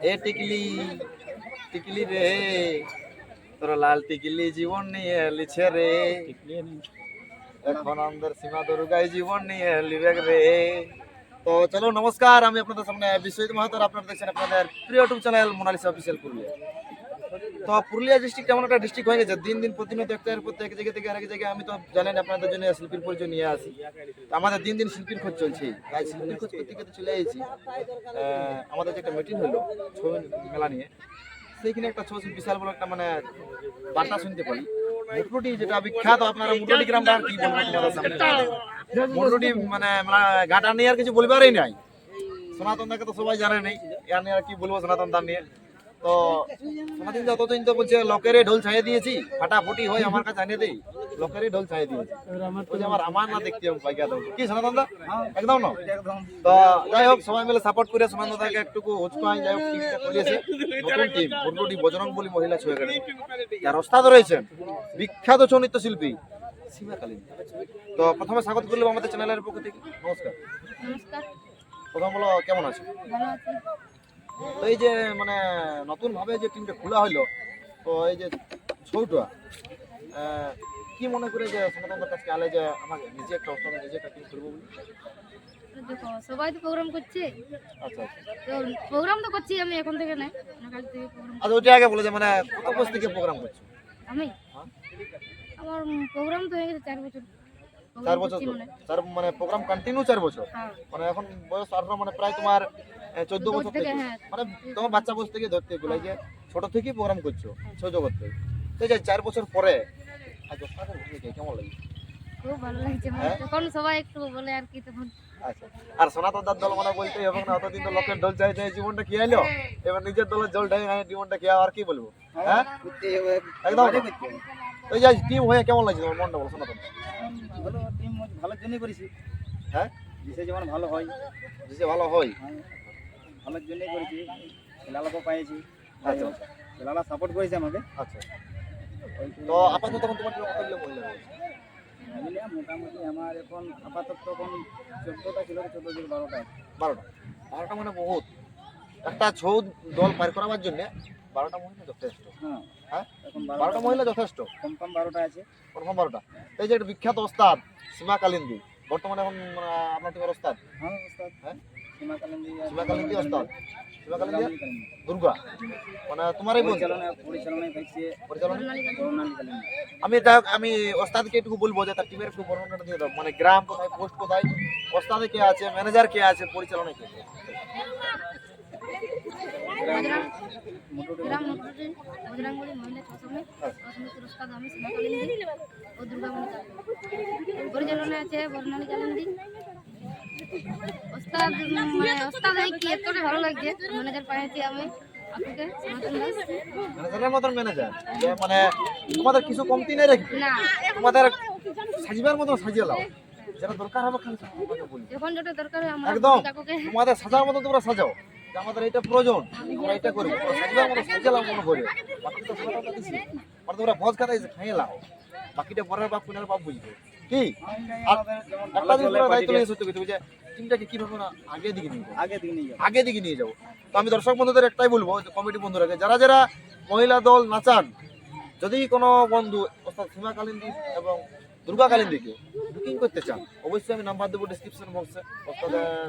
এ টিকলি টিকলি রে তোর লাল টিকলি জীবন নিয়ে লিছে রে। এখন আমাদের সীমা দুর্গাই জীবন নিয়ে লিবেক রে তো চলো নমস্কার আমি আপনাদের সামনে বিশ্বজিৎ মাহাতর আপনারা দেখছেন আপনাদের প্রিয় YouTube channel Monalisa official Purulia তো পুরুলিয়া ডিস্ট্রিক্ট এমন একটা ডিস্ট্রিক্ট হয়ে গেছে, দিন দিন প্রতিনিয়ত একটা প্রত্যেক জায়গা থেকে আরেক জায়গায় আমি তো জানেন আপনাদের জন্য শিল্পীর পরিচয় নিয়ে আসি। আমাদের দিন দিন শিল্পীর খোঁজ চলছে। তাই শিল্পীর খোঁজ করতে করতে চলে এসেছি। আমাদের যে একটা মিটিং হলো, ছবি মেলা নিয়ে, সেইখানে একটা ছবি বিশাল বড় একটা মানে বার্তা শুনতে পারি মুটরুটি যেটা বিখ্যাত, আপনারা মুটরুটি গ্রামটা আর কি বলব তোমাদের সামনে? মুটরুটি মানে ঘাটা নিয়ে আর কিছু বলবারই নাই। সনাতন দাকে তো সবাই জানে নেই, এর নিয়ে আর কি বলব সনাতন দার নিয়ে? তো সনাতন যতদিন তো বলছে লোকেরই ঢোল ছাইয়ে দিয়েছি ফাটাফুটি হয় আমার কাছে আনিয়ে দেই লোকেরই ঢোল ছাইয়ে দিয়েছি। বলছে আমার আমার না দেখতে হবে পাইকা দাও। কি সনাতন দা? একদম না? তো যাই হোক সবাই মিলে সাপোর্ট করে সনাতন দাকে একটু উৎসাহ যাই হোক টিমটা করিয়েছে। নতুন টিম বুরগুটি বজরং বলি মহিলা ছয় গাড়ি যার ওস্তাদ রয়েছেন বিখ্যাত ছৌ শিল্পী সীমা কালীন তো প্রথমে স্বাগত করলাম আমাদের চ্যানেলের পক্ষ থেকে। নমস্কার। নমস্কার। প্রথম বলো কেমন আছো? ভালো আছি। তো এই যে মানে নতুন ভাবে যে টিমটা খোলা হলো তো এই যে ছৌটা কি মনে করে যে সনাতনদের কাছে আলে যে আমাকে নিজে একটা ওস্তাদ নিজে একটা টিম করব বলে? দেখো সবাই তো প্রোগ্রাম করছে। আচ্ছা আচ্ছা। তো প্রোগ্রাম তো করছি আমি এখন থেকে না না কাল থেকে প্রোগ্রাম আচ্ছা আগে বলে যে মানে কত বছর থেকে প্রোগ্রাম করছ? আমি? হ্যাঁ। আমার প্রোগ্রাম তো হয়ে গেছে চার বছর। চার বছর মানে। চার মানে প্রোগ্রাম কন্টিনিউ চার বছর। হ্যাঁ। মানে এখন বয়স আঠারো মানে প্রায় তোমার চোদ্দ বছর থেকে, হ্যাঁ। মানে তোমার বাচ্চা বয়স থেকে ধরতে গেলে যে ছোট থেকেই প্রোগ্রাম করছ ছৌ জগৎ থেকে তো যে চার বছর পরে কেমন লাগে? খুব ভালো লাগছে মানে হ্যাঁ? তখন সবাই একটু বলে আর কি তখন। আচ্ছা। আর সনাতন দার দল মানে বলতেই হবে না অতদিন তো লোকের ঢোল চাই চাই জীবনটা কি আইলো এবার নিজের দলের জল ঢাই জীবনটা কি আর কি বলব? হ্যাঁ? একদম? এই যে টিম হয়ে কেমন লাগছে তোমার মনটা বলো সনাতন ভালো টিম ভালোর জন্যই করেছি। হ্যাঁ? দেশে যেমন ভালো হয়। যে ভালো হয়। হ্যাঁ, ভালোর জন্যই করেছি। খেলালাকে পাইছি আচ্ছা। খেলালা সাপোর্ট করেছে আমাকে। আচ্ছা। তো আপাতত তখন তোমার কতগুলো মহিলা রয়েছে মোটামুটি আমার এখন আপাতত এখন চোদ্দোটা ছিল চোদ্দ থেকে বারোটা। বারোটা। বারোটা মানে বহুত। একটা ছৌ দল পার করাবার জন্য বারোটা মহিলা যথেষ্ট। হ্যাঁ। হ্যাঁ? বারোটা মহিলা যথেষ্ট? কম কম বারোটা আছে। প্রথম বারোটা। এই যে একটা বিখ্যাত ওস্তাদ সীমা কালিন্দি। বর্তমানে এখন আপনার টিমের ওস্তাদ? হ্যাঁ ওস্তাদ। হ্যাঁ? সীমা কালিন্দি সীমা কালিন্দি ওস্তাদ। সীমা কালিন্দি কালিন্দি কালিন্দি। দুর্গা। মানে তোমারই বোন পরিচালনায় পরিচালনা? আমি যাই আমি ওস্তাদকে একটু বলব যে তার টিমের একটু বর্ণনা দিয়ে দাও। মানে গ্রাম কোথায় পোস্ট কোথায়? ওস্তাদে কে আছে? ম্যানেজার কে আছে? পরিচালনায় কে আছে? গ্রাম মটরটি বজরাঙ্গলি মহিলা ছসমে অসমিতির উস্তাদ আমি সীমা কালিন্দি ও দুর্গামণি কালিন্দি পরিচালনায় আছে বর্ণালী কালিন্দি ওস্তাদ মানে ওস্তাদ হয়ে কি এতটা ভালো লাগছে? ম্যানেজার পাইছি আমি আপনাকে। ম্যানেজারের মতন ম্যানেজার মানে তোমাদের কিছু কমতি নেই রাখবে তোমাদের সাজিবার মতন সাজিয়ে লাও। যেটা দরকার হবে খালি যখন যেটা দরকার আমরা একদম। তোমাদের সাজার মতো তোমরা সাজাও। যে আমাদের এটা প্রয়োজন। আমরা এটা করব মতো সাজিয়ে লাও মনে করে। বাকি তো সাজাটা তো মানে তোমরা ভোজ খাতা খাইয়ে লাও। বাকিটা পরের বাপ পুনের বাপ বুঝবে। কি? একটা জিনিস দায়িত্ব নিয়ে সত্যি কথা যে টিমটাকে কীভাবে না আগে দিকে নিয়ে যাব? আগে দিকে নিয়ে যাব। আগে দিকে নিয়ে যাব। তো আমি দর্শক বন্ধুদের একটাই বলব যে কমিটি বন্ধুরাকে যারা যারা মহিলা দল নাচান যদি কোনো বন্ধু অর্থাৎ সীমা কালিন্দি এবং দুর্গা দিকে বুকিং করতে চান অবশ্যই আমি নাম্বার দেবো ডিসক্রিপশন বক্সে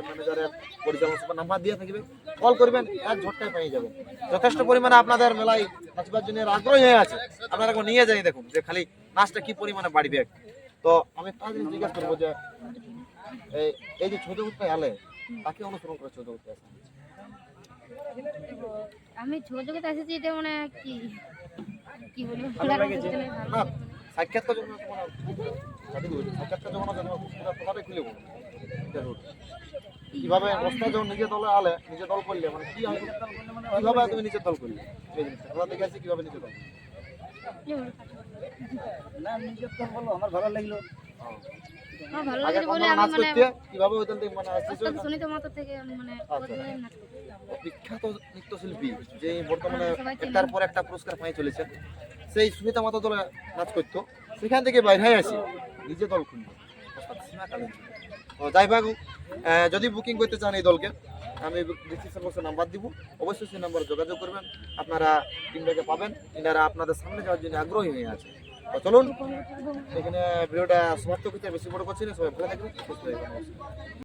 ম্যানেজারের পরিচালনা সবার নাম্বার দিয়ে থাকবে। কল করবেন এক ঝটকায় পেয়ে যাবেন। যথেষ্ট পরিমাণে আপনাদের মেলায় নাচবার জন্য আগ্রহী হয়ে আছে। আপনারা এখন নিয়ে যাই দেখুন যে খালি নাচটা কি পরিমাণে বাড়বে তো আমি জিনিস জিজ্ঞাসা করব যে এই- এই যে ছোট করতে আলে তাকে অনুসরণ করে ছোট আসে আমি ছোট জগতে এসেছি এটা মানে কি কি ভালো না। সাক্ষাৎকার জন্য বলছি, সাক্ষাৎকার যখন কথাটাই খুলে বলো এটা রোড। কীভাবে অবস্থা যখন নিজের দলে আলে নিজের দল করলে মানে কি কীভাবে তুমি নিজের দল করলে? এই জিনিসটা। আমরা দেখে আছি কীভাবে নিজের দল না নিজের দল বলো আমার ভালো লাগল। আমার ভালো লাগে বলে আমি নাচ মানে কীভাবে থেকে মানে আসছে সুনীত মাতো থেকে মানে আচ্ছা। করি। বিখ্যাত নৃত্যশিল্পী যে বর্তমানে একটার পর একটা পুরস্কার পাই সেই সুমিতা মাতা দলে নাচ করতো। সেখান থেকে বাইরে আসি নিজে দল খুললো তো যাই আহ, যদি বুকিং করতে চান এই দলকে আমি ডিসক্রিপশন বক্সে নাম্বার দিব। অবশ্যই সেই নাম্বারে যোগাযোগ করবেন। আপনারা টিমটাকে পাবেন। এনারা আপনাদের সামনে যাওয়ার জন্য আগ্রহী হয়ে আছে। তো চলুন এখানে ভিডিওটা সমাপ্ত করতে বেশি বড় করছি না সবাই ভালো থাকবেন।